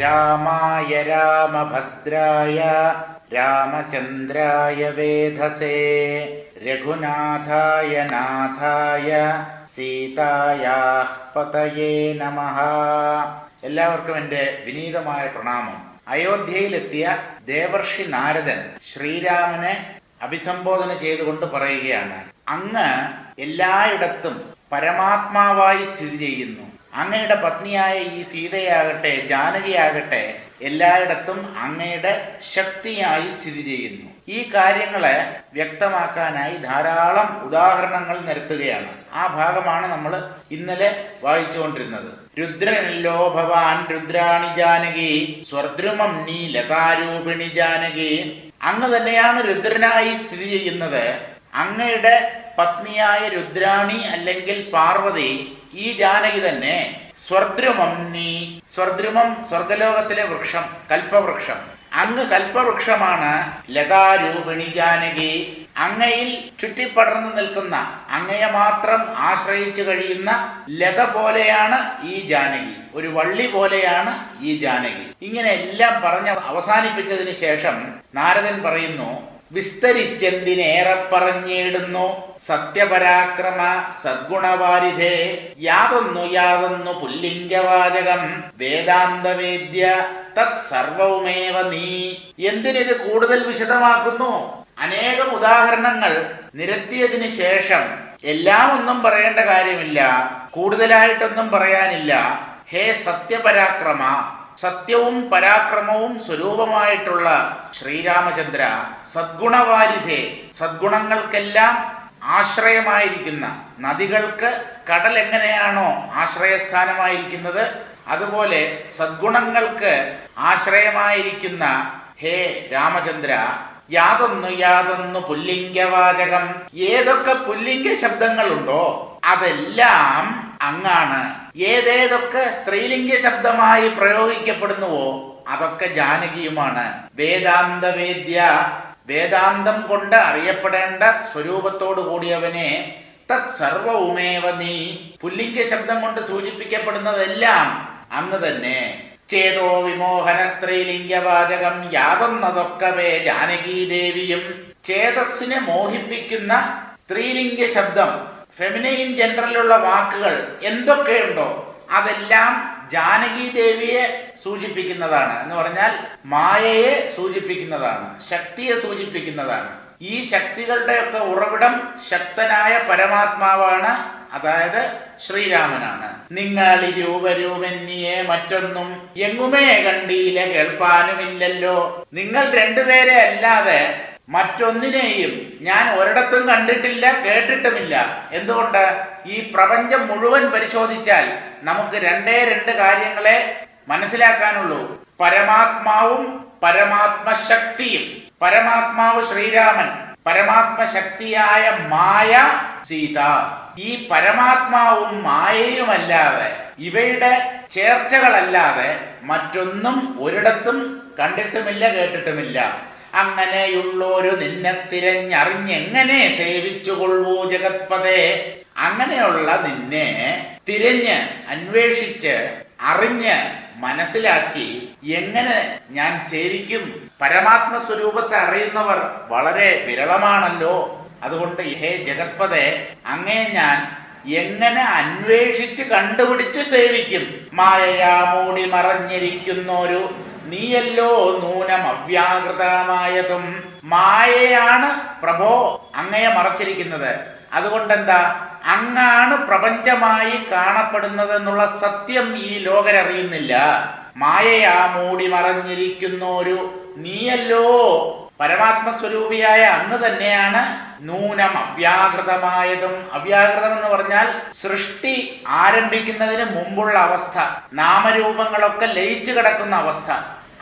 രാമായ രാമഭദ്രായ രാമചന്ദ്രായ വേധസേ രഘുനാഥായ നാഥായ സീതായാ പതയേ നമ. എല്ലാവർക്കും എന്റെ വിനീതമായ പ്രണാമം. അയോധ്യയിലെത്തിയ ദേവർഷി നാരദൻ ശ്രീരാമനെ അഭിസംബോധന ചെയ്തുകൊണ്ട് പറയുകയാണ് അങ്ങ് എല്ലായിടത്തും പരമാത്മാവായി സ്ഥിതി ചെയ്യുന്നു. അങ്ങയുടെ പത്നിയായ ഈ സീതയാകട്ടെ ജാനകിയാകട്ടെ എല്ലായിടത്തും അങ്ങയുടെ ശക്തിയായി സ്ഥിതി ചെയ്യുന്നു. ഈ കാര്യങ്ങളെ വ്യക്തമാക്കാനായി ധാരാളം ഉദാഹരണങ്ങൾ നിരത്തുകയാണ്. ആ ഭാഗമാണ് നമ്മൾ ഇന്നലെ വായിച്ചുകൊണ്ടിരുന്നത്. രുദ്രനല്ലോ ഭവാൻ രുദ്രാണി ജാനകി സ്വർദ്രുമം നീ ലതാരൂപിണി ജാനകി. അങ്ങ് തന്നെയാണ് രുദ്രനായി സ്ഥിതി ചെയ്യുന്നത്. അങ്ങയുടെ പത്നിയായ രുദ്രാണി അല്ലെങ്കിൽ പാർവതി ഈ ജാനകി തന്നെ സ്വർദ്രുമം നീ സ്വർദ്രുമം സ്വർഗലോകത്തിലെ വൃക്ഷം കൽപ്പവൃക്ഷം. അങ്ങ് കൽപ്പവൃക്ഷമാണ് ലതാരൂപിണി ജാനകി. അങ്ങയിൽ ചുറ്റിപ്പടർന്നു നിൽക്കുന്ന അങ്ങയെ മാത്രം ആശ്രയിച്ചു കഴിയുന്ന ലത പോലെയാണ് ഈ ജാനകി. ഒരു വള്ളി പോലെയാണ് ഈ ജാനകി. ഇങ്ങനെ എല്ലാം പറഞ്ഞ് അവസാനിപ്പിച്ചതിന് ശേഷം നാരദൻ പറയുന്നു വിസ്തരിച്ചെന്തിനേറെ പറഞ്ഞിടുന്നു സത്യപരാക്രമ സദ്ഗുണവാരിധേ യാതൊന്നു യാതൊന്നു പുല്ലിംഗവാചകം വേദാന്തവേദ്യ തത് സർവവുമേവ നീ. എന്തിനിത് കൂടുതൽ വിശദമാക്കുന്നു? അനേകം ഉദാഹരണങ്ങൾ നിരത്തിയതിന് ശേഷം എല്ലാം ഒന്നും പറയേണ്ട കാര്യമില്ല. കൂടുതലായിട്ടൊന്നും പറയാനില്ല. ഹേ സത്യപരാക്രമ സത്യവും പരാക്രമവും സ്വരൂപമായിട്ടുള്ള ശ്രീരാമചന്ദ്ര സദ്ഗുണവാരിധേ സദ്ഗുണങ്ങൾക്കെല്ലാം ആശ്രയമായിരിക്കുന്ന നദികൾക്ക് കടൽ എങ്ങനെയാണോ ആശ്രയസ്ഥാനമായിരിക്കുന്നത്? അതുപോലെ സദ്ഗുണങ്ങൾക്ക് ആശ്രയമായിരിക്കുന്ന ഹേ രാമചന്ദ്ര യാതൊന്നു യാതൊന്നു പുല്ലിംഗവാചകം ഏതൊക്കെ പുല്ലിംഗ ശബ്ദങ്ങളുണ്ടോ അതെല്ലാം അങ്ങാണ്. ഏതേതൊക്കെ സ്ത്രീലിംഗ ശബ്ദമായി പ്രയോഗിക്കപ്പെടുന്നുവോ അതൊക്കെ ജാനകിയുമാണ്. വേദാന്ത വേദ്യ വേദാന്തം കൊണ്ട് അറിയപ്പെടേണ്ട സ്വരൂപത്തോടു കൂടിയവനെ തത് സർവവുമേവ നീ പുല്ലിംഗ ശബ്ദം കൊണ്ട് സൂചിപ്പിക്കപ്പെടുന്നതെല്ലാം അങ്ങ് തന്നെ. ചേതോ വിമോഹന സ്ത്രീലിംഗവാചകം യാതൊന്നതൊക്കവേ ജാനകീദേവിയും ചേതസ്സിനെ മോഹിപ്പിക്കുന്ന സ്ത്രീലിംഗ ശബ്ദം ഫെമിനൈൻ ജനറലുള്ള വാക്കുകൾ എന്തൊക്കെയുണ്ടോ അതെല്ലാം ജാനകി ദേവിയെ സൂചിപ്പിക്കുന്നതാണ്. എന്ന് പറഞ്ഞാൽ മായയെ സൂചിപ്പിക്കുന്നതാണ് ശക്തിയെ സൂചിപ്പിക്കുന്നതാണ്. ഈ ശക്തികളുടെയൊക്കെ ഉറവിടം ശക്തനായ പരമാത്മാവാണ് അതായത് ശ്രീരാമനാണ്. നിങ്ങൾ രൂപരൂപന്യെ മറ്റൊന്നും എങ്ങുമേ കണ്ടീല കേൾപ്പാനുമില്ലല്ലോ. നിങ്ങൾ രണ്ടുപേരെ അല്ലാതെ മറ്റൊന്നിനെയും ഞാൻ ഒരിടത്തും കണ്ടിട്ടില്ല കേട്ടിട്ടുമില്ല. എന്തുകൊണ്ട്? ഈ പ്രപഞ്ചം മുഴുവൻ പരിശോധിച്ചാൽ നമുക്ക് രണ്ടേ രണ്ട് കാര്യങ്ങളെ മനസ്സിലാക്കാനുള്ളൂ. പരമാത്മാവും പരമാത്മശക്തിയും. പരമാത്മാവ് ശ്രീരാമൻ പരമാത്മശക്തിയായ മായ സീത. ഈ പരമാത്മാവും മായയുമല്ലാതെ ഇവയുടെ ചേർച്ചകളല്ലാതെ മറ്റൊന്നും ഒരിടത്തും കണ്ടിട്ടുമില്ല കേട്ടിട്ടുമില്ല. അങ്ങനെയുള്ളൊരു നിന്നെ തിരഞ്ഞറിഞ്ഞെങ്ങനെ സേവിച്ചുകൊള്ളൂ ജഗത്പതേ? അങ്ങനെയുള്ള നിന്നെ തിരഞ്ഞ് അന്വേഷിച്ച് അറിഞ്ഞ് മനസ്സിലാക്കി എങ്ങനെ ഞാൻ സേവിക്കും? പരമാത്മ സ്വരൂപത്തെ അറിയുന്നവർ വളരെ വിരളമാണല്ലോ. അതുകൊണ്ട് ഹേ ജഗത്പതേ അങ്ങേ ഞാൻ എങ്ങനെ അന്വേഷിച്ച് കണ്ടുപിടിച്ച് സേവിക്കും? മായയാ മൂടി മറഞ്ഞിരിക്കുന്നൊരു നീയല്ലോ നൂനം അവ്യാകൃതമായതും മായയാണ് പ്രഭോ അങ്ങയെ മറച്ചിരിക്കുന്നത്. അതുകൊണ്ടെന്താ? അങ്ങാണ് പ്രപഞ്ചമായി കാണപ്പെടുന്നത് എന്നുള്ള സത്യം ഈ ലോകരറിയുന്നില്ല. മായയാ മൂടി മറഞ്ഞിരിക്കുന്നൊരു നീയല്ലോ പരമാത്മസ്വരൂപിയായ അങ്ങ് തന്നെയാണ് നൂനം അവ്യാകൃതമായതും. അവ്യാകൃതം എന്ന് പറഞ്ഞാൽ സൃഷ്ടി ആരംഭിക്കുന്നതിന് മുമ്പുള്ള അവസ്ഥ നാമരൂപങ്ങളൊക്കെ ലയിച്ചു കിടക്കുന്ന അവസ്ഥ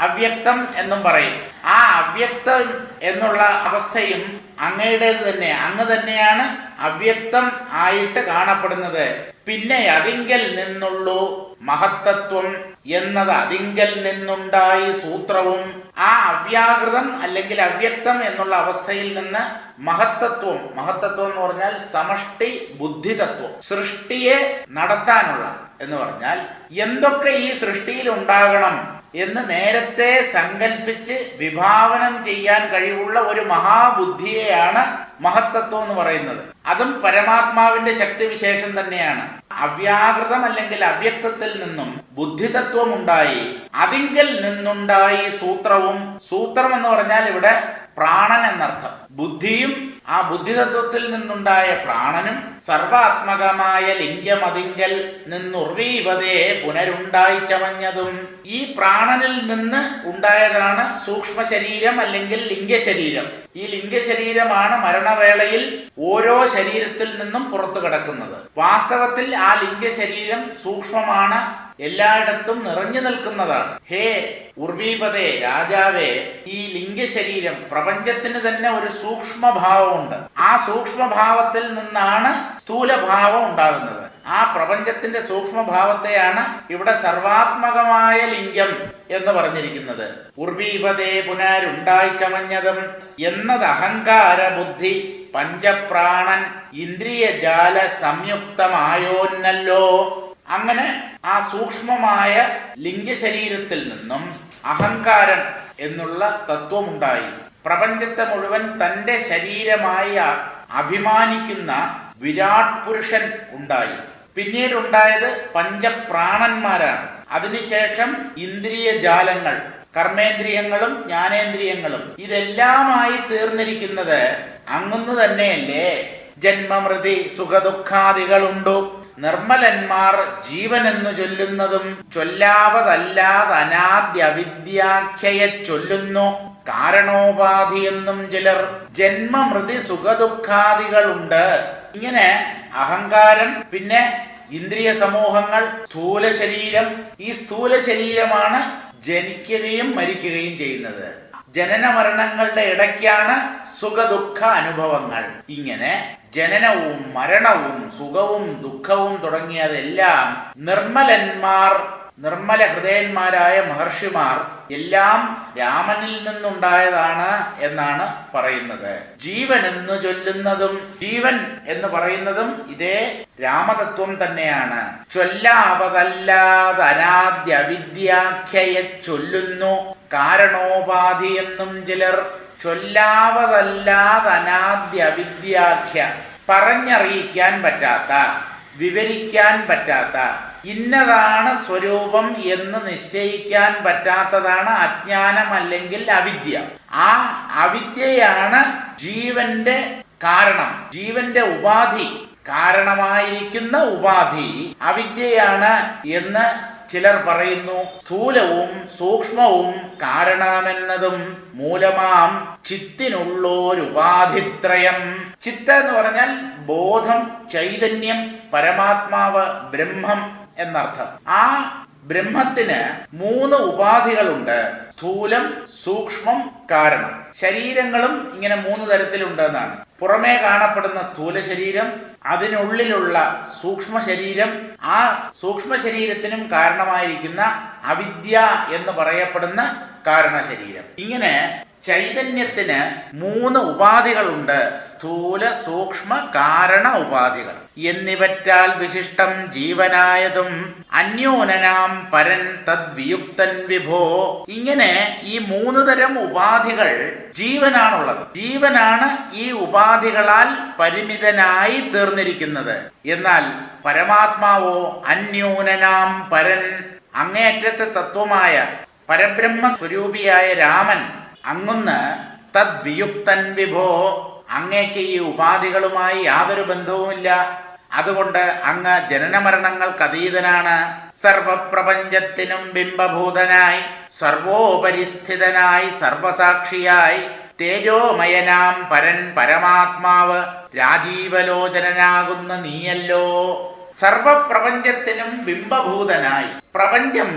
അവ്യക്തം എന്നും പറയും. ആ അവ്യക്തം എന്നുള്ള അവസ്ഥയും അങ്ങയുടേത് തന്നെ അങ്ങ് തന്നെയാണ് അവ്യക്തം ആയിട്ട് കാണപ്പെടുന്നത്. പിന്നെ അതിങ്കൽ നിന്നുള്ളൂ മഹത്തത്വം എന്നത് അതിങ്കൽ നിന്നുണ്ടായി സൂത്രവും ആ അവ്യാകൃതം അല്ലെങ്കിൽ അവ്യക്തം എന്നുള്ള അവസ്ഥയിൽ നിന്ന് മഹത്തത്വം മഹത്തത്വം എന്ന് പറഞ്ഞാൽ സമഷ്ടി ബുദ്ധിതത്വം സൃഷ്ടിയെ നടത്താനുള്ള എന്ന് പറഞ്ഞാൽ എന്തൊക്കെ ഈ സൃഷ്ടിയിൽ ഉണ്ടാകണം എന്ന് നേരത്തെ സങ്കല്പിച്ച് വിഭാവനം ചെയ്യാൻ കഴിവുള്ള ഒരു മഹാബുദ്ധിയെയാണ് മഹത്തത്വം എന്ന് പറയുന്നത്. അതും പരമാത്മാവിന്റെ ശക്തിവിശേഷം തന്നെയാണ്. അവ്യാകൃതം അല്ലെങ്കിൽ അവ്യക്തത്തിൽ നിന്നും ബുദ്ധിതത്വം ഉണ്ടായി അതിങ്കിൽ നിന്നുണ്ടായി സൂത്രവും സൂത്രം എന്ന് പറഞ്ഞാൽ ഇവിടെ പ്രാണൻ എന്നർത്ഥം. ബുദ്ധിയും ആ ബുദ്ധിതത്വത്തിൽ നിന്നുണ്ടായ പ്രാണനും സർവാത്മകമായ ലിംഗമതിങ്കൽ നിന്നുറീവതയെ പുനരുണ്ടായി ചമഞ്ഞതും ഈ പ്രാണനിൽ നിന്ന് ഉണ്ടായതാണ് സൂക്ഷ്മ ശരീരം അല്ലെങ്കിൽ ലിംഗശരീരം. ഈ ലിംഗശരീരമാണ് മരണവേളയിൽ ഓരോ ശരീരത്തിൽ നിന്നും പുറത്തു കിടക്കുന്നത് വാസ്തവത്തിൽ ആ ലിംഗശരീരം സൂക്ഷ്മമാണ് എല്ലായിടത്തും നിറഞ്ഞു നിൽക്കുന്നതാണ്. ഹേ ഉർവീപതേ രാജാവേ ഈ ലിംഗശരീരം പ്രപഞ്ചത്തിന് തന്നെ ഒരു സൂക്ഷ്മഭാവമുണ്ട്. ആ സൂക്ഷ്മഭാവത്തിൽ നിന്നാണ് സ്ഥൂലഭാവം ഉണ്ടാകുന്നത്. ആ പ്രപഞ്ചത്തിന്റെ സൂക്ഷ്മഭാവത്തെയാണ് ഇവിടെ സർവാത്മകമായ ലിംഗം എന്ന് പറഞ്ഞിരിക്കുന്നത്. ഉർവീപതേ പുനരുണ്ടായി ചമഞ്ഞതും എന്നത് അഹങ്കാര ബുദ്ധി പഞ്ചപ്രാണൻ ഇന്ദ്രിയജാല സംയുക്തമായോന്നല്ലോ അങ്ങനെ ആ സൂക്ഷ്മമായ ലിംഗശരീരത്തിൽ നിന്നും അഹങ്കാരം എന്നുള്ള തത്വമുണ്ടായി. പ്രപഞ്ചത്തെ മുഴുവൻ തന്റെ ശരീരമായി അഭിമാനിക്കുന്ന വിരാട് പുരുഷൻ ഉണ്ടായി. പിന്നീട് ഉണ്ടായത് പഞ്ചപ്രാണന്മാരാണ് അതിനുശേഷം ഇന്ദ്രിയ ജാലങ്ങൾ കർമ്മേന്ദ്രിയങ്ങളും ജ്ഞാനേന്ദ്രിയങ്ങളും ഇതെല്ലാമായി തീർന്നിരിക്കുന്നത് അങ്ങുന്നു തന്നെയല്ലേ? ജന്മമൃതി സുഖദുഃഖാദികളുണ്ടു? നിർമ്മലന്മാർ ജീവനെന്നു ചൊല്ലുന്നതും ചൊല്ലാവതല്ലാതെ അനാദ്യ ചൊല്ലുന്നു കാരണോപാധി എന്നും ചിലർ. ജന്മമൃതി സുഖദുഃഖാദികളുണ്ട്. ഇങ്ങനെ അഹങ്കാരം പിന്നെ ഇന്ദ്രിയ സമൂഹങ്ങൾ സ്ഥൂല ശരീരം ഈ സ്ഥൂല ശരീരമാണ് ജനിക്കുകയും മരിക്കുകയും ചെയ്യുന്നത്. ജനന മരണങ്ങളുടെ ഇടയ്ക്കാണ് സുഖദുഃഖ അനുഭവങ്ങൾ. ഇങ്ങനെ ജനനവും മരണവും സുഖവും ദുഃഖവും തുടങ്ങിയതെല്ലാം നിർമ്മലന്മാർ നിർമ്മല ഹൃദയന്മാരായ മഹർഷിമാർ എല്ലാം രാമനിൽ നിന്നുണ്ടായതാണ് എന്നാണ് പറയുന്നത്. ജീവൻ എന്ന് ചൊല്ലുന്നതും ജീവൻ എന്ന് പറയുന്നതും ഇതേ രാമതത്വം തന്നെയാണ്. ചൊല്ലാവതല്ലാതെ അനാദ്യ അവിദ്യാഖ്യയെ ചൊല്ലുന്നു. കാരണോപാധി എന്നും ചിലർ ചൊല്ലാവതല്ലാതെ അനാദ്യ അവിദ്യാഖ്യ പറഞ്ഞറിയിക്കാൻ പറ്റാത്ത വിവരിക്കാൻ പറ്റാത്ത ഇന്നതാണ് സ്വരൂപം എന്ന് നിശ്ചയിക്കാൻ പറ്റാത്തതാണ് അജ്ഞാനം അല്ലെങ്കിൽ അവിദ്യ. ആ അവിദ്യയാണ് ജീവന്റെ കാരണം ജീവന്റെ ഉപാധി. കാരണമായിരിക്കുന്ന ഉപാധി അവിദ്യയാണ് എന്ന് ചിലർ പറയുന്നു സ്ഥൂലവും സൂക്ഷ്മവും കാരണമെന്നതും മൂലമാം ചിത്തിനുള്ളോരുപാധിത്രയം. ചിത്ത എന്ന് പറഞ്ഞാൽ ബോധം ചൈതന്യം പരമാത്മാവ് ബ്രഹ്മം എന്നർത്ഥം. ആ ബ്രഹ്മത്തിന് മൂന്ന് ഉപാധികളുണ്ട് സ്ഥൂലം സൂക്ഷ്മം കാരണം. ശരീരങ്ങളും ഇങ്ങനെ മൂന്ന് തരത്തിലുണ്ട് എന്നാണ് പുറമേ കാണപ്പെടുന്ന സ്ഥൂല ശരീരം അതിനുള്ളിലുള്ള സൂക്ഷ്മ ശരീരം ആ സൂക്ഷ്മ ശരീരത്തിനും കാരണമായിരിക്കുന്ന അവിദ്യ എന്ന് പറയപ്പെടുന്ന കാരണ ശരീരം ഇങ്ങനെ ചൈതന്യത്തിന് മൂന്ന് ഉപാധികളുണ്ട്. സ്ഥൂല സൂക്ഷ്മ കാരണ ഉപാധികൾ. എന്നിവറ്റാൽ വിശിഷ്ടം ജീവനായതും അന്യോനനാം പരൻ തദ്വിയുക്തൻ വിഭോ. ഇങ്ങനെ ഈ മൂന്ന് തരം ഉപാധികൾ ജീവനാണുള്ളത്. ജീവനാണ് ഈ ഉപാധികളാൽ പരിമിതനായി തീർന്നിരിക്കുന്നത്. എന്നാൽ പരമാത്മാവോ അന്യൂനനാം പരൻ അങ്ങേയറ്റത്തെ തത്വമായ പരബ്രഹ്മ സ്വരൂപിയായ രാമൻ അങ്ങുന്ന് തദ്വിയുക്തൻ വിഭോ. അങ്ങേക്ക് ഈ ഉപാധികളുമായി യാതൊരു ബന്ധവുമില്ല. അതുകൊണ്ട് അങ്ങ് ജനനമരണങ്ങൾക്ക് അതീതനാണ് സർവപ്രപഞ്ചത്തിനും ബിംബഭൂതനായി സർവോപരിസ്ഥിതനായി സർവസാക്ഷിയായി തേജോമയനാം പരൻ പരമാത്മാവ് രാജീവലോചനനാകുന്ന നീയല്ലോ. സർവപ്രപഞ്ചത്തിനും ബിംബഭൂതനായി. പ്രപഞ്ചം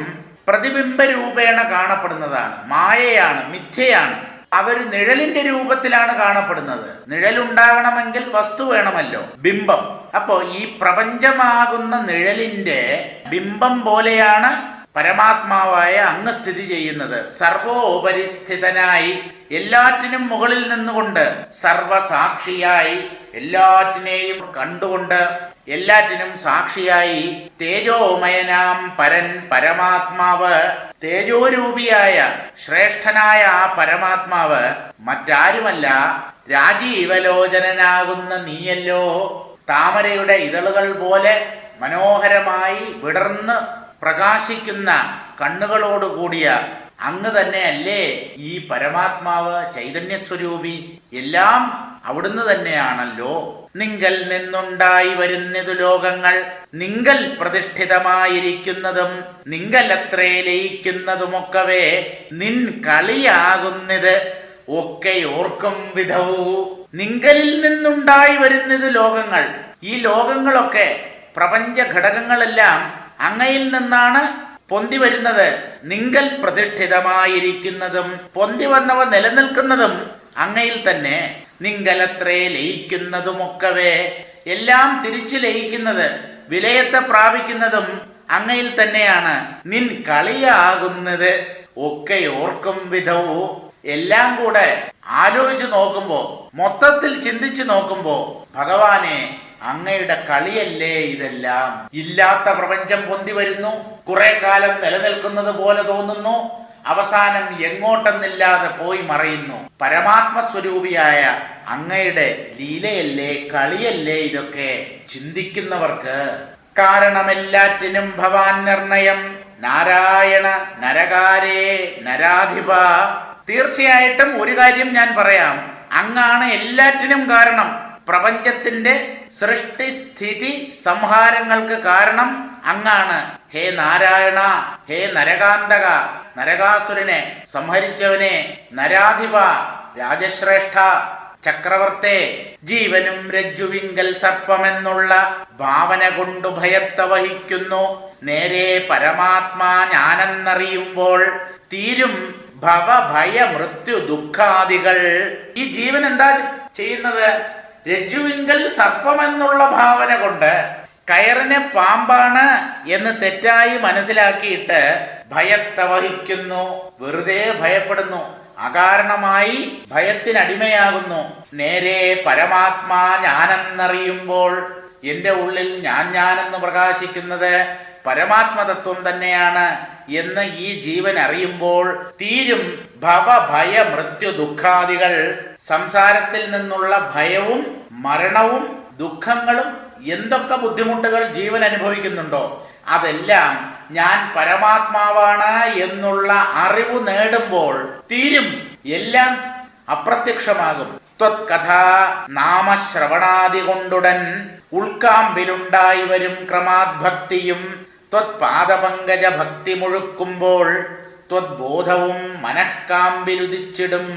പ്രതിബിംബ രൂപേണ കാണപ്പെടുന്നതാണ്. മായയാണ് മിഥ്യയാണ്. അതൊരു നിഴലിന്റെ രൂപത്തിലാണ് കാണപ്പെടുന്നത്. നിഴലുണ്ടാകണമെങ്കിൽ വസ്തു വേണമല്ലോ. ബിംബം. അപ്പോ ഈ പ്രപഞ്ചമാകുന്ന നിഴലിന്റെ ബിംബം പോലെയാണ് പരമാത്മാവായ അങ്ങ് സ്ഥിതി ചെയ്യുന്നത്. സർവോപരിസ്ഥിതനായി എല്ലാറ്റിനും മുകളിൽ നിന്നുകൊണ്ട് സർവസാക്ഷിയായി എല്ലാറ്റിനെയും കണ്ടുകൊണ്ട് എല്ലാറ്റിനും സാക്ഷിയായി തേജോമയനാം പരൻ പരമാത്മാവ്. തേജോരൂപിയായ ശ്രേഷ്ഠനായ ആ പരമാത്മാവ് മറ്റാരുമല്ല രാജീവലോചനനാകുന്ന നീയല്ലോ. താമരയുടെ ഇതളുകൾ പോലെ മനോഹരമായി വിടർന്ന് പ്രകാശിക്കുന്ന കണ്ണുകളോടുകൂടിയ അങ്ങ് തന്നെയല്ലേ ഈ പരമാത്മാവ് ചൈതന്യസ്വരൂപി. എല്ലാം അവിടുന്ന് തന്നെയാണല്ലോ. നിങ്കൽ നിന്നുണ്ടായി വരുന്നതു ലോകങ്ങൾ. നിങ്കൽ പ്രതിഷ്ഠിതമായിരിക്കുന്നതും നിങ്കലത്രേ ലയിക്കുന്നതുമൊക്കവേ നിൻ കളിയാകുന്നത് ഒക്കെ ഓർക്കും വിധവൂ നിങ്കലിൽ നിന്നുണ്ടായി വരുന്നത് ലോകങ്ങൾ. ഈ ലോകങ്ങളൊക്കെ പ്രപഞ്ച ഘടകങ്ങളെല്ലാം അങ്ങയിൽ നിന്നാണ് പൊന്തി വരുന്നത്. നിങ്കൽ പ്രതിഷ്ഠിതമായിരിക്കുന്നതും പൊന്തി വന്നവ നിലനിൽക്കുന്നതും അങ്ങയിൽ തന്നെ. നിങ്കലത്രേ ലയിക്കുന്നതുമൊക്കവേ. എല്ലാം തിരിച്ചു ലയിക്കുന്നത് വിലയത്തെ പ്രാപിക്കുന്നതും അങ്ങയിൽ തന്നെയാണ്. നിൻ കളിയാകുന്നത് ഒക്കെ ഓർക്കും വിധവു. എല്ലാം കൂടെ ആലോചിച്ച് നോക്കുമ്പോ മൊത്തത്തിൽ ചിന്തിച്ചു നോക്കുമ്പോ ഭഗവാനെ അങ്ങയുടെ കളിയല്ലേ ഇതെല്ലാം? ഇല്ലാത്ത പ്രപഞ്ചം പൊന്തി വരുന്നു. കുറെ കാലം നിലനിൽക്കുന്നത് പോലെ തോന്നുന്നു. അവസാനം എങ്ങോട്ടെന്നില്ലാതെ പോയി മറയുന്നു. പരമാത്മസ്വരൂപിയായ അങ്ങയുടെ ലീലയല്ലേ കളിയല്ലേ ഇതൊക്കെ ചിന്തിക്കുന്നവർക്ക്? കാരണമെല്ലാറ്റിനും ഭവാൻ നിർണയം. നാരായണ നരകാരേ നരാധിപ. തീർച്ചയായിട്ടും ഒരു കാര്യം ഞാൻ പറയാം. അങ്ങാണ് എല്ലാറ്റിനും കാരണം. പ്രപഞ്ചത്തിന്റെ സൃഷ്ടി സ്ഥിതി സംഹാരങ്ങൾക്ക് കാരണം അങ്ങാണ്. ഹേ നാരായണ ഹേ നരകാന്തക നരകാസുരനെ സംഹരിച്ചവനെ നരാധിപ രാജശ്രേഷ്ഠ ചക്രവർത്തെ ജീവനും രജ്ജുവിങ്കൽ സർപ്പമെന്നുള്ള ഭാവന കൊണ്ടു ഭയത്ത വഹിക്കുന്നു. നേരെ പരമാത്മാ ഞാനെന്നറിയുമ്പോൾ തീരും ഭവ ഭയ മൃത്യു ദുഃഖാദികൾ. ഈ ജീവൻ എന്താ ചെയ്യുന്നത്? രജ്ജുവിങ്കൽ സർപ്പമെന്നുള്ള ഭാവന കൊണ്ട് കയറിനെ പാമ്പാണ് എന്ന് തെറ്റായി മനസ്സിലാക്കിയിട്ട് ഭയത്തെ വഹിക്കുന്നു വെറുതെ ഭയപ്പെടുന്നു അകാരണമായി ഭയത്തിനടിമയാകുന്നു. നേരെ പരമാത്മാ ഞാനെന്നറിയുമ്പോൾ എന്റെ ഉള്ളിൽ ഞാൻ ഞാനെന്ന് പ്രകാശിക്കുന്നത് പരമാത്മതത്വം തന്നെയാണ് എന്ന് ഈ ജീവൻ അറിയുമ്പോൾ തീരും ഭവഭയ മൃത്യു ദുഃഖാദികൾ. സംസാരത്തിൽ നിന്നുള്ള ഭയവും മരണവും ദുഃഖങ്ങളും എന്തൊക്കെ ബുദ്ധിമുട്ടുകൾ ജീവൻ അനുഭവിക്കുന്നുണ്ടോ? അതെല്ലാം ഞാൻ പരമാത്മാവാണ് എന്നുള്ള അറിവ് നേടുമ്പോൾ തീരും. എല്ലാം അപ്രത്യക്ഷമാകും. ത്വത്കഥ നാമശ്രവണാദി കൊണ്ടുടൻ ഉൾക്കാമ്പിലുണ്ടായി വരും ക്രമാദ്ഭക്തിയും ത്വത്പാദപങ്കജ ഭക്തി മുഴുക്കുമ്പോൾ ത്വദ്ബോധവും മനഃക്കാമ്പിലുദിച്ചിടും.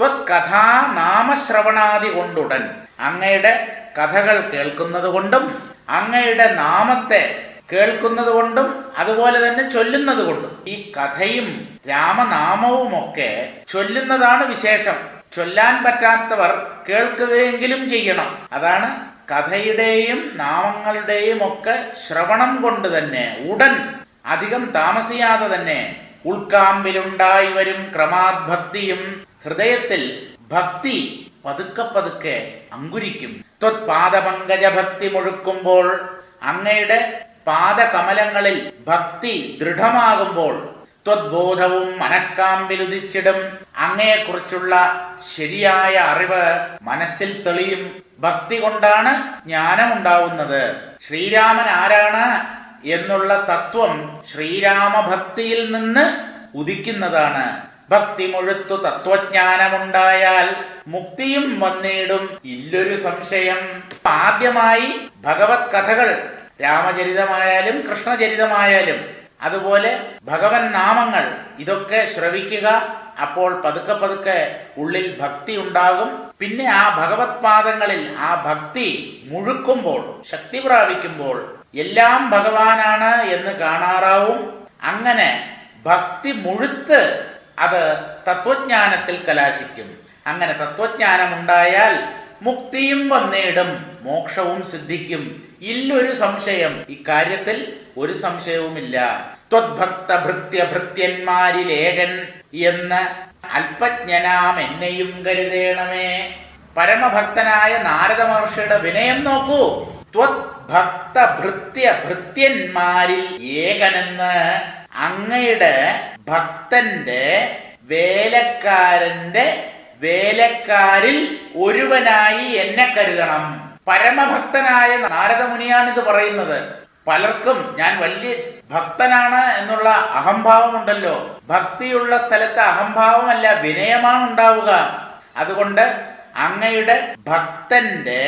ത്വത്കഥാ നാമശ്രവണാദി കൊണ്ടുടൻ അങ്ങയുടെ കഥകൾ കേൾക്കുന്നത് കൊണ്ടും അങ്ങയുടെ നാമത്തെ കേൾക്കുന്നത് കൊണ്ടും അതുപോലെ തന്നെ ചൊല്ലുന്നത് കൊണ്ടും ഈ കഥയും രാമനാമവുമൊക്കെ ചൊല്ലുന്നതാണ് വിശേഷം. ചൊല്ലാൻ പറ്റാത്തവർ കേൾക്കുകയെങ്കിലും ചെയ്യണം. അതാണ് കഥയുടെയും നാമങ്ങളുടെയും ഒക്കെ ശ്രവണം കൊണ്ട് തന്നെ ഉടൻ അധികം താമസിയാതെ തന്നെ ഉൾക്കാമ്പിലുണ്ടായി വരും ക്രമാത് ഭക്തിയും ഹൃദയത്തിൽ ഭക്തി പതുക്കെ പതുക്കെ അങ്കുരിക്കും. ത്വത്പാദപങ്കജ ഭക്തി മുഴുക്കുമ്പോൾ അങ്ങയുടെ പാദകമലങ്ങളിൽ ഭക്തി ദൃഢമാകുമ്പോൾ ത്വദ്ബോധവും മനക്കാമ്പിലുദിച്ചിടും. അങ്ങയെക്കുറിച്ചുള്ള ശരിയായ അറിവ് മനസ്സിൽ തെളിയും. ഭക്തി കൊണ്ടാണ് ജ്ഞാനമുണ്ടാവുന്നത്. ശ്രീരാമൻ ആരാണ് എന്നുള്ള തത്വം ശ്രീരാമഭക്തിയിൽ നിന്ന് ഉദിക്കുന്നതാണ്. ഭക്തി മുഴുത്തു തത്വജ്ഞാനമുണ്ടായാൽ മുക്തിയും വന്നിടും ഇല്ലൊരു സംശയം. ആദ്യമായി ഭഗവത് കഥകൾ രാമചരിതമായാലും കൃഷ്ണചരിതമായാലും അതുപോലെ ഭഗവൻ നാമങ്ങൾ ഇതൊക്കെ ശ്രവിക്കുക അപ്പോൾ പതുക്കെ പതുക്കെ ഉള്ളിൽ ഭക്തി ഉണ്ടാകും. പിന്നെ ആ ഭഗവത് പാദങ്ങളിൽ ആ ഭക്തി മുഴുക്കുമ്പോൾ ശക്തി പ്രാപിക്കുമ്പോൾ എല്ലാം ഭഗവാനാണ് എന്ന് കാണാറാവും. അങ്ങനെ ഭക്തി മുഴുത്ത് അത് തത്വജ്ഞാനത്തിൽ കലാശിക്കും. അങ്ങനെ തത്വജ്ഞാനം ഉണ്ടായാൽ മുക്തിയും വന്നേടും മോക്ഷവും സിദ്ധിക്കും. ഇല്ലൊരു സംശയം ഇക്കാര്യത്തിൽ ഒരു സംശയവുമില്ല. ത്വദ്ഭക്ത ഭൃത്യ ഭൃത്യന്മാരിലേകൻ എന്ന് അല്പജ്ഞനാം എന്നെയും കരുതേണമേ. പരമഭക്തനായ നാരദ മഹർഷിയുടെ വിനയം നോക്കൂ. ത്വത്ഭക്ത ഭൃത്യ ഭൃത്യന്മാരിൽ ഏകനെന്ന് അങ്ങയുടെ ഭക്തന്റെ വേലക്കാരന്റെ വേലക്കാരിൽ ഒരുവനായി എന്നെ കരുതണം. പരമഭക്തനായ നാരദമുനിയാണ് ഇത് പറയുന്നത്. പലർക്കും ഞാൻ വലിയ ഭക്തനാണ് എന്നുള്ള അഹംഭാവമുണ്ടല്ലോ. ഭക്തിയുള്ള സ്ഥലത്ത് അഹംഭാവമല്ല വിനയമാണ് ഉണ്ടാവുക. അതുകൊണ്ട് അങ്ങയുടെ ഭക്തന്റെ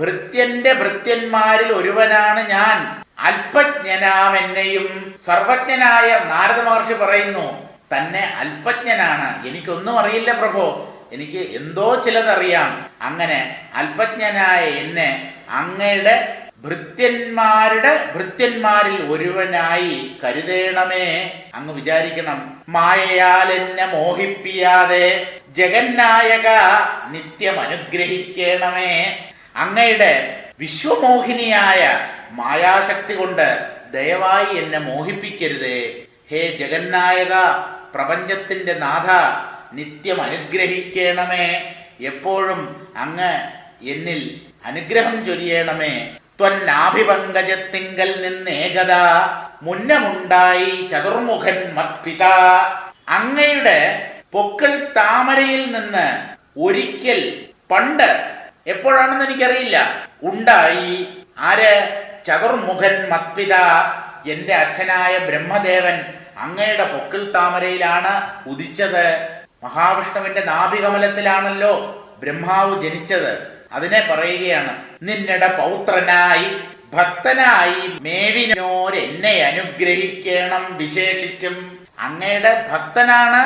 ഭൃത്യന്റെ ഭൃത്യന്മാരിൽ ഒരുവനാണ് ഞാൻ. അല്പജ്ഞനാം എന്നെയും സർവജ്ഞനായ നാരദ മഹർഷി പറയുന്നു തന്നെ അല്പജ്ഞനാണ്. എനിക്കൊന്നും അറിയില്ല പ്രഭോ. എനിക്ക് എന്തോ ചിലതറിയാം. അങ്ങനെ അല്പജ്ഞനായ എന്നെ അങ്ങയുടെ ഭൃത്യന്മാരുടെ ഭൃത്യന്മാരിൽ ഒരുവനായി കരുതേണമേ. അങ്ങ് വിചാരിക്കണം മായയാൽ എന്നെ മോഹിപ്പിയാതെ ജഗന്നായക നിത്യം അനുഗ്രഹിക്കണമേ. അങ്ങയുടെ വിശ്വമോഹിനിയായ മായാശക്തി കൊണ്ട് ദയവായി എന്നെ മോഹിപ്പിക്കരുതേ. ഹേ ജഗന്നായക പ്രപഞ്ചത്തിന്റെ നാഥ നിത്യം അനുഗ്രഹിക്കണമേ. എപ്പോഴും അങ്ങ് എന്നിൽ അനുഗ്രഹം ചൊരിയണമേ. ത്വന്നാഭിപങ്കജത്തിങ്കൽ നിന്നേകത മുന്നമുണ്ടായി ചതുർമുഖൻ മത്പിത. അങ്ങയുടെ പൊക്കൾ താമരയിൽ നിന്ന് ഒരിക്കൽ പണ്ട് എപ്പോഴാണെന്ന് എനിക്കറിയില്ല. ഉണ്ടായി. ആര്? ചതുർമുഖൻ മത്പിത. എന്റെ അച്ഛനായ ബ്രഹ്മദേവൻ അങ്ങയുടെ പൊക്കിൾ താമരയിലാണ് ഉദിച്ചത്. മഹാവിഷ്ണുവിന്റെ നാഭികമലത്തിലാണല്ലോ ബ്രഹ്മാവ് ജനിച്ചത്. അതിനെ പറയുകയാണ് നിന്നട പൗത്രനായി ഭക്തനായി മേവിനോരെന്നെ അനുഗ്രഹിക്കണം വിശേഷിച്ചും. അങ്ങയുടെ ഭക്തനാണ്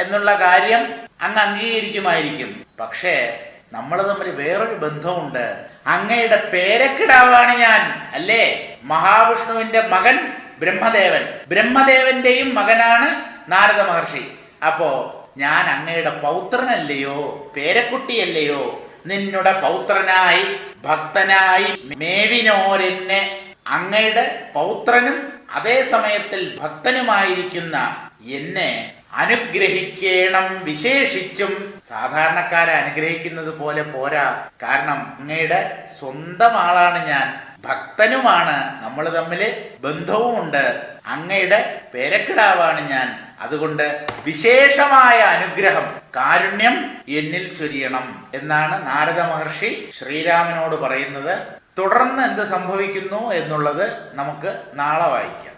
എന്നുള്ള കാര്യം അങ്ങ് അംഗീകരിക്കുമായിരിക്കും. പക്ഷേ നമ്മൾ തമ്മിൽ വേറൊരു ബന്ധമുണ്ട്. അങ്ങയുടെ പേരക്കിടാവാണ് ഞാൻ അല്ലേ? മഹാവിഷ്ണുവിന്റെ മകൻ ബ്രഹ്മദേവൻ. ബ്രഹ്മദേവന്റെയും മകനാണ് നാരദ മഹർഷി. അപ്പോ ഞാൻ അങ്ങയുടെ പൗത്രനല്ലയോ പേരക്കുട്ടിയല്ലയോ നിന്നുടെ പൗത്രനായി ഭക്തനായി മേവിനോരെന്നെ അങ്ങയുടെ പൗത്രനും അതേ സമയത്തിൽ ഭക്തനുമായിരിക്കുന്ന എന്നെ അനുഗ്രഹിക്കണം വിശേഷിച്ചും സാധാരണക്കാരെ അനുഗ്രഹിക്കുന്നത് പോലെ പോരാ. കാരണം അങ്ങയുടെ സ്വന്തം ആളാണ് ഞാൻ. ഭക്തനുമാണ്. നമ്മൾ തമ്മിൽ ബന്ധവുമുണ്ട്. അങ്ങയുടെ പേരക്കിടാവാണ് ഞാൻ. അതുകൊണ്ട് വിശേഷമായ അനുഗ്രഹം കാരുണ്യം എന്നിൽ ചൊരിയണം എന്നാണ് നാരദ മഹർഷി ശ്രീരാമനോട് പറയുന്നത്. തുടർന്ന് എന്ത് സംഭവിക്കുന്നു എന്നുള്ളത് നമുക്ക് നാളെ വായിക്കാം.